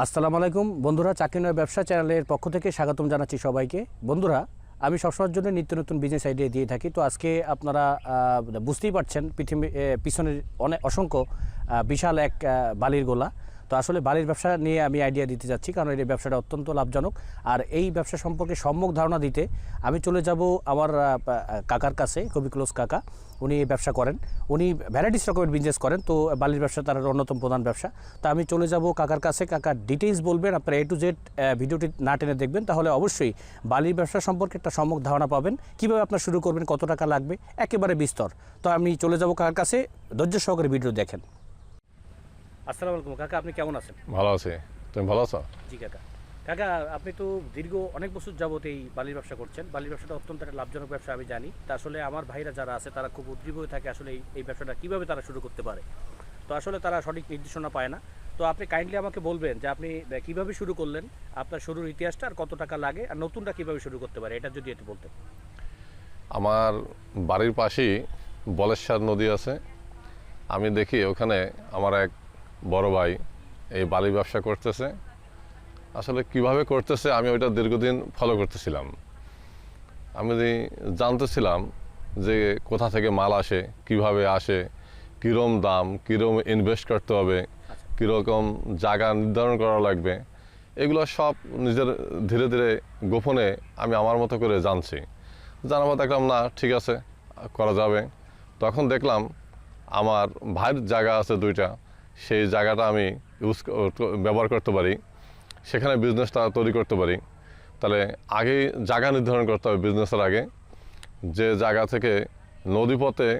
আসসালামু আলাইকুম। বন্ধুরা, চাকরি নয়, ব্যবসা চ্যানেলের পক্ষ থেকে স্বাগতম জানাচ্ছি সবাইকে। বন্ধুরা, আমি সবসময়ের জন্য নিত্য নতুন বিজনেস আইডিয়া দিয়ে থাকি। তো আজকে আপনারা বুঝতেই পারছেন, পৃথিবী পিছনের অনেক অসংখ্য বিশাল এক বালির গোলা। তো আসলে বালির ব্যবসা নিয়ে আমি আইডিয়া দিতে যাচ্ছি, কারণ এই ব্যবসাটা অত্যন্ত লাভজনক। আর এই ব্যবসা সম্পর্কে সম্যক ধারণা দিতে আমি চলে যাব আমার কাকার কাছে কবি ক্লোজ কাকা। উনি এই ব্যবসা করেন। উনি ভ্যারাইটিস রকমের বিজনেস করেন, তো বালির ব্যবসা তার অন্যতম প্রধান ব্যবসা। তা আমি চলে যাব কাকার কাছে কাকার ডিটেইলস বলবেন, আপনারা এ টু জেড ভিডিওটি না টেনে দেখবেন, তাহলে অবশ্যই বালির ব্যবসা সম্পর্কে একটা সম্যক ধারণা পাবেন। কীভাবে আপনার শুরু করবেন, কত টাকা লাগবে, একেবারে বিস্তর। তো আমি চলে যাব কাকার কাছে, ধৈর্য সহকারে ভিডিও দেখেন। আসসালামু আলাইকুম কাকা আপনি কেমন আছেন? ভালো আছি। তুমি ভালো আছো? জি কাকা। কাকা আপনি তো দীর্ঘ অনেক বছর যাবত এই বালির ব্যবসা করছেন। বালির ব্যবসাটা অত্যন্ত একটা লাভজনক ব্যবসা আমি জানি। তা আসলে আমার ভাইরা যারা আছে তারা খুব উদ্গ্রীব হয়ে থাকে আসলে এই- ব্যবসাটা কীভাবে তারা শুরু করতে পারে। তো আসলে তারা সঠিক নির্দেশনা পায় না। তো আপনি কাইন্ডলি আমাকে বলবেন যে আপনি কীভাবে শুরু করলেন? আপনার শুরুর ইতিহাসটা আর কত টাকা লাগে? আর নতুনটা কীভাবে শুরু করতে পারে? এটা যদি একটু বলতেন। আমার বাড়ির পাশেই বলেশ্বর নদী আছে। আমি দেখি ওখানে আমার এক বড় ভাই এই বালি ব্যবসা করতেছে। আসলে কীভাবে করতেছে আমি ওইটা দীর্ঘদিন ফলো করতেছিলাম। আমি জানতেছিলাম যে কোথা থেকে মাল আসে, কীভাবে আসে, কীরম দাম কীরকম ইনভেস্ট করতে হবে, কীরকম জায়গা নির্ধারণ করা লাগবে, এগুলো সব নিজের ধীরে ধীরে গোপনে আমি আমার মতো করে জানছি। জানার পর দেখলাম না, ঠিক আছে, করা যাবে। তখন দেখলাম আমার ভাইয়ের জায়গা আছে দুইটা। সেই জায়গাটা আমি ইউজ ব্যবহার করতে পারি। সেখানে বিজনেসটা তৈরি করতে পারি। তাহলে আগেই জায়গা নির্ধারণ করতে হবে বিজনেসের আগে। যে জায়গা থেকে নদীপথে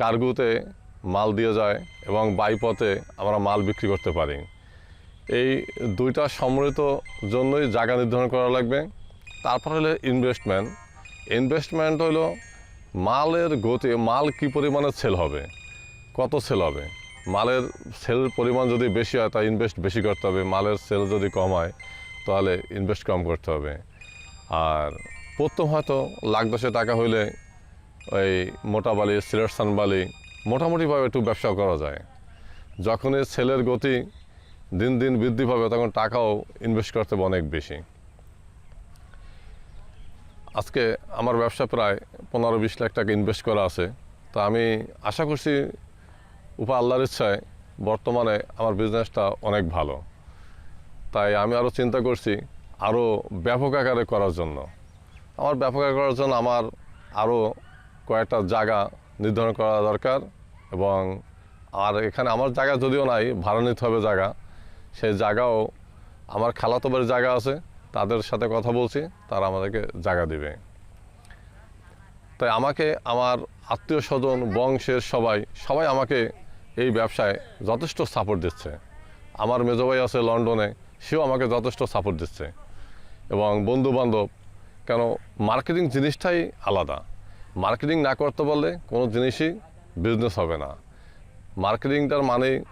কার্গুতে মাল দিয়ে যায় এবং বাইপথে আমরা মাল বিক্রি করতে পারি। এই দুইটা সম্মিলিত জন্যই জায়গা নির্ধারণ করা লাগবে। তারপর হলো ইনভেস্টমেন্ট ইনভেস্টমেন্ট হলো মালের গতি, মাল কি পরিমাণে সেল হবে, কত সেল হবে। মালের সেল পরিমাণ যদি বেশি হয় তা ইনভেস্ট বেশি করতে হবে। মালের সেল যদি কম হয়, তাহলে ইনভেস্ট কম করতে হবে। আর প্রথম হয়তো লাখ দশে টাকা হইলে ওই মোটা বালি সিলেটসান বালি মোটামুটিভাবে একটু ব্যবসা করা যায়। যখনই সেলের গতি দিন দিন বৃদ্ধি পাবে, তখন টাকাও ইনভেস্ট করতে হবে অনেক বেশি। আজকে আমার ব্যবসা প্রায় পনেরো বিশ লাখ টাকা ইনভেস্ট করা আছে। তো আমি আশা করছি উপা আল্লাহর ইচ্ছায় বর্তমানে আমার বিজনেসটা অনেক ভালো। তাই আমি আরও চিন্তা করছি আরও ব্যাপক আকারে করার জন্য। আমার ব্যাপক আকারে করার জন্য আমার আরও কয়েকটা জায়গা নির্ধারণ করা দরকার এবং আর এখানে আমার জায়গা যদিও নাই ভাড়া নিতে হবে জায়গা, সেই জায়গাও আমার খালাতো বাড়ির জায়গা আছে, তাদের সাথে কথা বলছি, তারা আমাদেরকে জায়গা দিবে। তাই আমাকে, আমার আত্মীয় স্বজন, বংশের সবাই সবাই আমাকে এই ব্যবসায় যথেষ্ট সাপোর্ট দিচ্ছে। আমার মেজো ভাই আছে লন্ডনে, সেও আমাকে যথেষ্ট সাপোর্ট দিচ্ছে। এবং বন্ধু বান্ধব কেন মার্কেটিং জিনিসটাই আলাদা। মার্কেটিং না করতে পারলে কোনো জিনিসই বিজনেস হবে না। মার্কেটিংটার মানে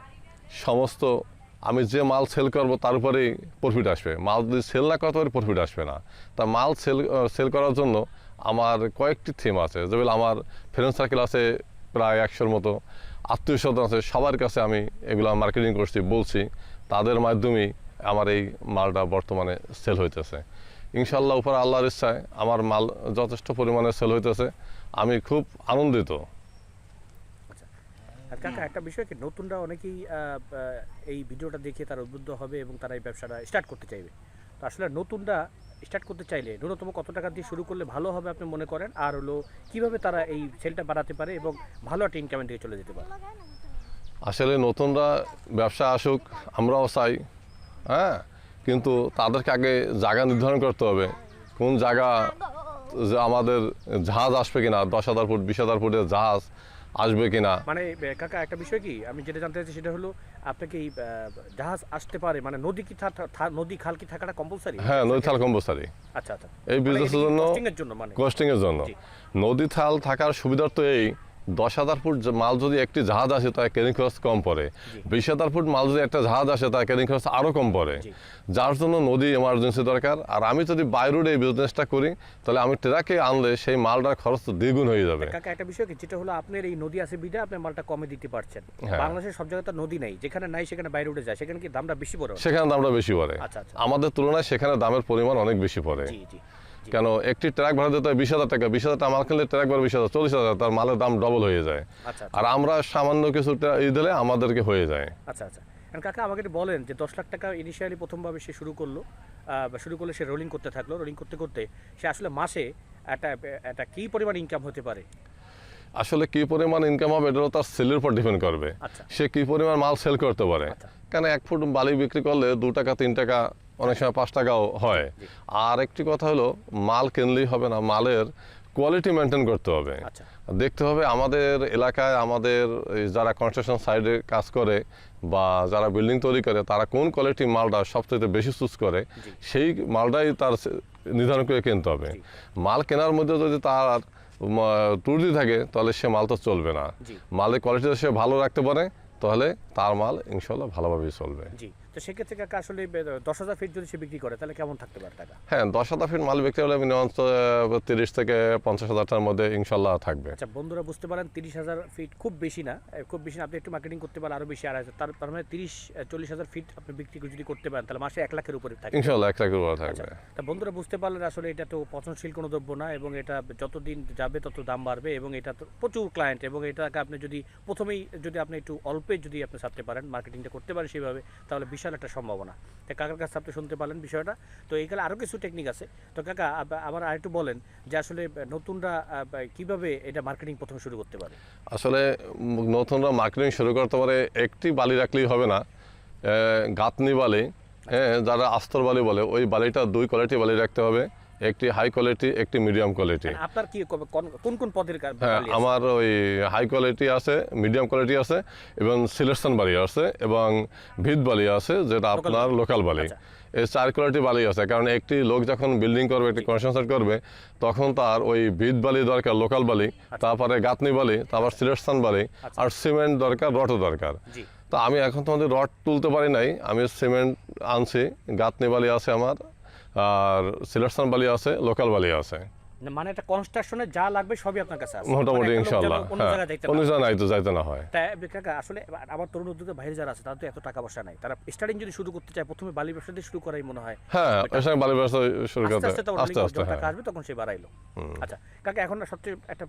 সমস্ত, আমি যে মাল সেল করব তার উপরেই প্রফিট আসবে। মাল যদি সেল না করতে পারি প্রফিট আসবে না। তা মাল সেল সেল করার জন্য আমার কয়েকটি থিম আছে। যেমন আমার ফ্রেন্ড সার্কেল আছে প্রায় একশোর মতো আত্মীয় স্বজন আছে, সবার কাছে আমি এগুলো মার্কেটিং করছি, বলছি, তাদের মাধ্যমেই আমার এই মালটা বর্তমানে সেল হইতেছে। ইনশাল্লাহ উপর আল্লাহর ইচ্ছায় আমার মাল যথেষ্ট পরিমাণে সেল হইতেছে, আমি খুব আনন্দিত। কাকা, একটা বিষয় কি, নতুনরা অনেকেই এই ভিডিওটা দেখে তারা উদ্বুদ্ধ হবে এবং তারা এই ব্যবসাটা স্টার্ট করতে চাইবে। তো আসলে নতুনরা স্টার্ট করতে চাইলে ন্যূনতম কত টাকা দিয়ে শুরু করলে ভালো হবে আপনি মনে করেন? আর হলো, কীভাবে তারা এই সেলটা বাড়াতে পারে এবং ভালো একটা ইনকামের দিকে চলে যেতে পারে? আসলে নতুনরা ব্যবসা আসুক, আমরাও চাই হ্যাঁ? কিন্তু তাদেরকে আগে জায়গা নির্ধারণ করতে হবে। কোন জায়গা আমাদের জাহাজ আসবে কিনা, দশ হাজার ফুট, বিশ হাজার ফুটের জাহাজ আসবে কিনা মানে কাকা একটা বিষয় কি? আমি যেটা জানতে চাইছি সেটা হলো আপনাকে এই জাহাজ আসতে পারে মানে নদী কি নদী খাল কি থাকাটা কম্পালসারি হ্যাঁ নদী খাল কম্পালসারি আচ্ছা আচ্ছা। এই মানে বিজনেসের জন্য কোস্টিং এর জন্য মানে? কোস্টিংয়ের জন্য। নদী খাল থাকার সুবিধার তো এই দশ হাজার ফুট মাল যদি একটি জাহাজ আসে তার ক্যারিং খরচ কম পড়ে। বিশ হাজার ফুট মাল যদি একটা জাহাজ আসে তার ক্যারিং খরচ আরও কম পড়ে। যার জন্য নদী এমার্জেন্সি দরকার। আর আমি যদি বাই রোডে এই বিজনেসটা করি তাহলে আমি ট্রাকে আনলে সেই মালটার খরচ তো দ্বিগুণ হয়ে যাবে। কাকা একটা বিষয় কি? যেটা হলো আপনার এই নদী আছে বিধে আপনি মালটা কমে দিতে পারছেন। হ্যাঁ। বাংলাদেশের সব জায়গায় তো নদী নেই। যেখানে নাই সেখানে বাইরে উঠে যায়। সেখানে কি দামটা বেশি পড়ে? সেখানে দামটা বেশি পড়ে। আচ্ছা, আচ্ছা। আমাদের তুলনায় সেখানে দামের পরিমাণ অনেক বেশি পড়ে। জি জি। কেন একটি ট্রাক ভাড়া দিতে হয় বিশ হাজার টাকা বিশ হাজার টাকা মাল কিনলে ট্রাক ভাড়া বিশ হাজার চল্লিশ হাজার তার মালের দাম ডবল হয়ে যায়। আচ্ছা আচ্ছা। আর আমরা সামান্য কিছু ই দিলে আমাদেরকে হয়ে যায়। আচ্ছা আচ্ছা। কাকা আমাকে বলেন যে দশ লাখ টাকা ইনিশিয়ালি প্রথমভাবে সে শুরু করল শুরু করলে সে রোলিং করতে থাকল। রোলিং করতে করতে সে আসলে মাসে একটা একটা কী পরিমাণ ইনকাম হতে পারে? আসলে কি পরিমাণ ইনকাম হবে এটাও তার সেলের উপর ডিপেন্ড করবে। আচ্ছা। সে কি পরিমাণ মাল সেল করতে পারে। কেন এক ফুট বালি বিক্রি করলে দু টাকা তিন টাকা অনেক সময় পাঁচ টাকাও হয়। আর একটি কথা হলো মাল কিনলেই হবে না মালের কোয়ালিটি মেনটেন করতে হবে। আচ্ছা। দেখতে হবে আমাদের এলাকায় আমাদের যারা কনস্ট্রাকশন সাইডে কাজ করে বা যারা বিল্ডিং তৈরি করে তারা কোন কোয়ালিটি মালটা সবচেয়ে বেশি চুজ করে সেই মালটাই তার নির্ধারণ করে কিনতে হবে। মাল কেনার মধ্যে যদি তার ত্রুটি থাকে তাহলে সে মাল তো চলবে না। মালের কোয়ালিটি সে ভালো রাখতে পারে তাহলে তার মাল ইনশাল্লাহ ভালোভাবেই চলবে। তো সেক্ষেত্রে কাকা আসলে দশ হাজার ফিট যদি সে বিক্রি করে তাহলে কেমন থাকতে পারে টাকা? হ্যাঁ দশ হাজার ফিট মাল বিক্রি হলে মিনিমাম তিরিশ থেকে পঞ্চাশ মধ্যে ইনশাল্লাহ থাকবে। আচ্ছা বন্ধুরা বুঝতে পারেন তিরিশ হাজার ফিট খুব বেশি না খুব বেশি না আপনি একটু মার্কেটিং করতে পারেন আরও বেশি আড়াই হাজার তার মানে তিরিশ চল্লিশ হাজার ফিট আপনি বিক্রি যদি করতে পারেন তাহলে মাসে এক লাখের উপরে থাকে ইনশাল্লাহ একটা করে থাকবে। তা বন্ধুরা বুঝতে পারলেন আসলে এটা তো পচনশীল কোনো দ্রব্য না এবং এটা যতদিন যাবে তত দাম বাড়বে এবং এটা তো প্রচুর ক্লায়েন্ট এবং এটাকে আপনি যদি প্রথমেই যদি আপনি একটু অল্পে যদি আপনি ছাপতে পারেন মার্কেটিংটা করতে পারেন সেভাবে তাহলে বিশাল একটা সম্ভাবনা। তাই কাকার কাছে আপনি শুনতে পারলেন বিষয়টা। তো এইখানে আরও কিছু টেকনিক আছে। তো কাকা, আব- আবার আরেকটু বলেন যে আসলে নতুনরা কীভাবে এটা মার্কেটিং প্রথমে শুরু করতে পারে? আসলে নতুনরা মার্কেটিং শুরু করতে পারে, একটি বালি রাখলেই হবে না। গাঁথনি বালি হ্যাঁ যারা আস্তর বালি বলে, ওই বালিটা দুই কোয়ালিটি বালি রাখতে হবে। একটি হাই কোয়ালিটি একটি মিডিয়াম কোয়ালিটি আপনার কি কোন- কোন পদের হ্যাঁ আমার ওই হাই কোয়ালিটি আছে মিডিয়াম কোয়ালিটি আছে এবং সিলেকশন বালি আছে এবং ভিত বালি আছে যেটা আপনার লোকাল বালি। আচ্ছা। এই চার কোয়ালিটি বালি আছে কারণ একটি লোক যখন বিল্ডিং করবে একটি কনস্ট্রাকশন করবে তখন তার ওই ভিত বালি দরকার লোকাল বালি তারপরে গাঁথনি বালি তারপর সিলেকশন বালি আর সিমেন্ট দরকার রটও দরকার। তো আমি এখন তোমাদের রড তুলতে পারি নাই আমি সিমেন্ট আনছি গাঁথনি বালি আছে আমার আর সিলেকশন বালি আছে লোকাল বালি আছে। মানে একটা কনস্ট্রাকশনে যা লাগবে সবই আপনার কাছে আছে। মোটামুটি মানে অন্য হ্যাঁ। জায়গায় নাই তো যাইতে না হয়। তাই কাকা আসলে আমার তরুণ বাইরে যারা আছে তাদের তো এত টাকা পয়সা নাই। তারা স্টার্টিং যদি শুরু করতে চায় প্রথমে বালি ব্যবসা দিয়ে শুরু করাই মনে হয়। হ্যাঁ বালি ব্যবসা শুরু করতে আস্তে আস্তে আস্তে হ্যাঁ টাকা আসবে তখন সে বাড়াইলো। আচ্ছা কাকা এখন সবচেয়ে একটা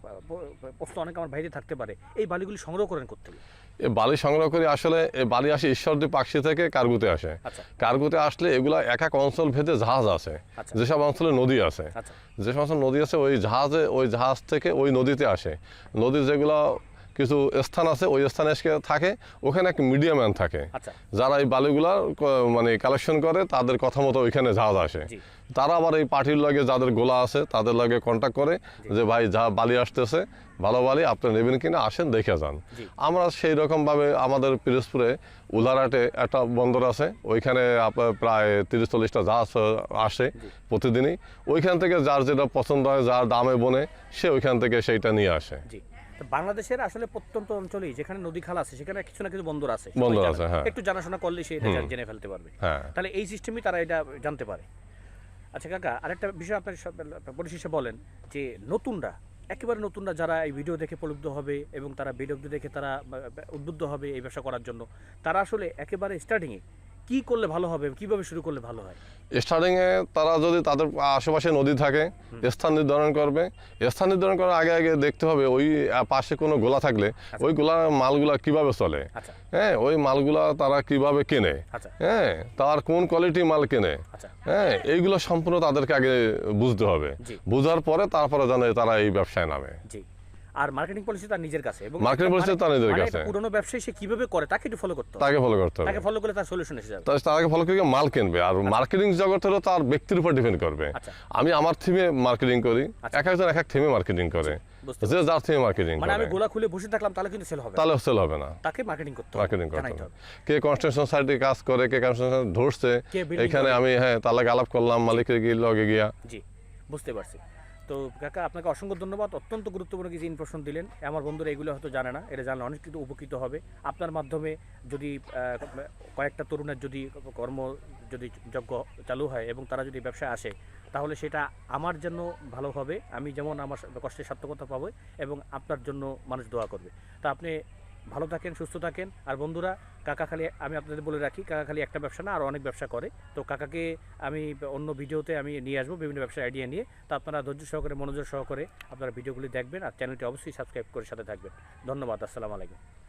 প্রশ্ন অনেক আমার বাইরে থাকতে পারে এই বালিগুলি সংগ্রহ করেন করতে এই বালি সংগ্রহ করি আসলে বালি আসে ঈশ্বরদী পাকশি থেকে কার্গুতে আসে। আচ্ছা। কার্গুতে আসলে এগুলা এক এক অঞ্চল ভেদে জাহাজ আছে। আচ্ছা। যেসব অঞ্চলে নদী আছে। আচ্ছা। যে সমস্ত নদী আছে ওই জাহাজে ওই জাহাজ থেকে ওই নদীতে আসে। নদী যেগুলো কিছু স্থান আছে ওই স্থানে এসে থাকে। ওখানে এক মিডিয়া ম্যান থাকে। আচ্ছা। যারা এই বালিগুলা মানে কালেকশন করে তাদের কথা মতো ওইখানে জাহাজ আসে তারা আবার এই পার্টির লগে যাদের গোলা আছে তাদের লগে কন্ট্যাক্ট করে যে ভাই যা বালি আসতেছে ভালো বালি আপনি নেবেন কিনা? আসেন দেখে যান। আমরা সেই রকমভাবে আমাদের পিরোজপুরে উলারহাটে একটা বন্দর আছে। ওইখানে প্রায় তিরিশ চল্লিশটা জাহাজ আসে প্রতিদিনই। ওইখান থেকে যার যেটা পছন্দ হয় যার দামে বনে সে ওইখান থেকে সেইটা নিয়ে আসে। বাংলাদেশের আসলে প্রত্যন্ত অঞ্চলেই যেখানে নদী খাল আছে সেখানে কিছু না কিছু বন্দর আছে। বন্দর আছে, হ্যাঁ। একটু জানাশোনা করলে সে এটা জেনে ফেলতে পারবে। হ্যাঁ। তাহলে এই সিস্টেমই তারা এটা জানতে পারে। আচ্ছা কাকা আরেকটা বিষয় আপনার পরিশেষে বলেন যে নতুনরা একেবারে নতুনরা যারা এই ভিডিও দেখে প্রলুব্ধ হবে এবং তারা ভিডিও দেখে তারা উদ্বুদ্ধ হবে এই ব্যবসা করার জন্য তারা আসলে একেবারে স্টার্টিংয়ে কি করলে ভালো হবে? কীভাবে শুরু করলে ভালো হয়? স্টার্টিংয়ে তারা যদি তাদের আশেপাশে নদী থাকে স্থান নির্ধারণ করবে। স্থান নির্ধারণ করার আগে আগে দেখতে হবে ওই পাশে কোনো গোলা থাকলে ওই গোলা মালগুলা কীভাবে চলে? আচ্ছা। হ্যাঁ ওই মালগুলা তারা কীভাবে কেনে? আচ্ছা। হ্যাঁ তার কোন কোয়ালিটি মাল কেনে? আচ্ছা। হ্যাঁ এইগুলো সম্পূর্ণ তাদেরকে আগে বুঝতে হবে। বুঝার পরে তারপরে জানে তারা এই ব্যবসায় নামে। জি। আর মার্কেটিং পলিসি তার নিজের কাছে এবং policy মানে- তার নিজের মানে কাছে। পুরনো ব্যবসায়ী সে কীভাবে করে তাকে একটু ফলো করতে হবে। তাকে ফলো করতে হবে। তাকে ফলো করলে তার সলিউশন এসে যাবে। তার আগে ফলো করে মাল কিনবে। আর মার্কেটিং জগৎ হলো তার ব্যক্তির উপর ডিপেন্ড করবে। আচ্ছা। আমি আমার থিমে মার্কেটিং করি আচ্ছা। এক একজন এক এক থিমে মার্কেটিং করে। বুঝতে যে যার থিমে মার্কেটিং মানে আমি গোলা খুলে বসে থাকলাম তাহলে কিন্তু সেল হবে তাহলে সেল হবে না। তাকে মার্কেটিং করতে হবে মার্কেটিং করতে হবে। কে কনস্ট্রাকশন সাইটে কাজ করে কে কনস্ট্রাকশন ধরছে এখানে আমি হ্যাঁ তার লাগে আলাপ করলাম মালিকের গিয়ে লগে গিয়া। জি বুঝতে পারছি। তো কাকা, আপনাকে অসংখ্য ধন্যবাদ। অত্যন্ত গুরুত্বপূর্ণ কিছু ইনফরমেশন দিলেন। আমার বন্ধুরা এগুলো হয়তো জানে না, এটা জানলে অনেক কিন্তু উপকৃত হবে। আপনার মাধ্যমে যদি কয়েকটা তরুণের যদি কর্ম যদি যজ্ঞ চালু হয় এবং তারা যদি ব্যবসায় আসে, তাহলে সেটা আমার জন্য ভালো হবে। আমি যেমন আমার কষ্টের সার্থকতা পাবো এবং আপনার জন্য মানুষ দোয়া করবে। তা আপনি ভালো থাকেন, সুস্থ থাকেন। আর বন্ধুরা, কাকা খালি, আমি আপনাদের বলে রাখি, কাকা খালি একটা ব্যবসা না, আর অনেক ব্যবসা করে। তো কাকাকে আমি অন্য ভিডিওতে আমি নিয়ে আসব বিভিন্ন ব্যবসার আইডিয়া নিয়ে। তো আপনারা ধৈর্য সহকারে, মনোযোগ সহকারে আপনারা ভিডিওগুলি দেখবেন, আর চ্যানেলটি অবশ্যই সাবস্ক্রাইব করে সাথে থাকবেন। ধন্যবাদ, আসসালামু আলাইকুম।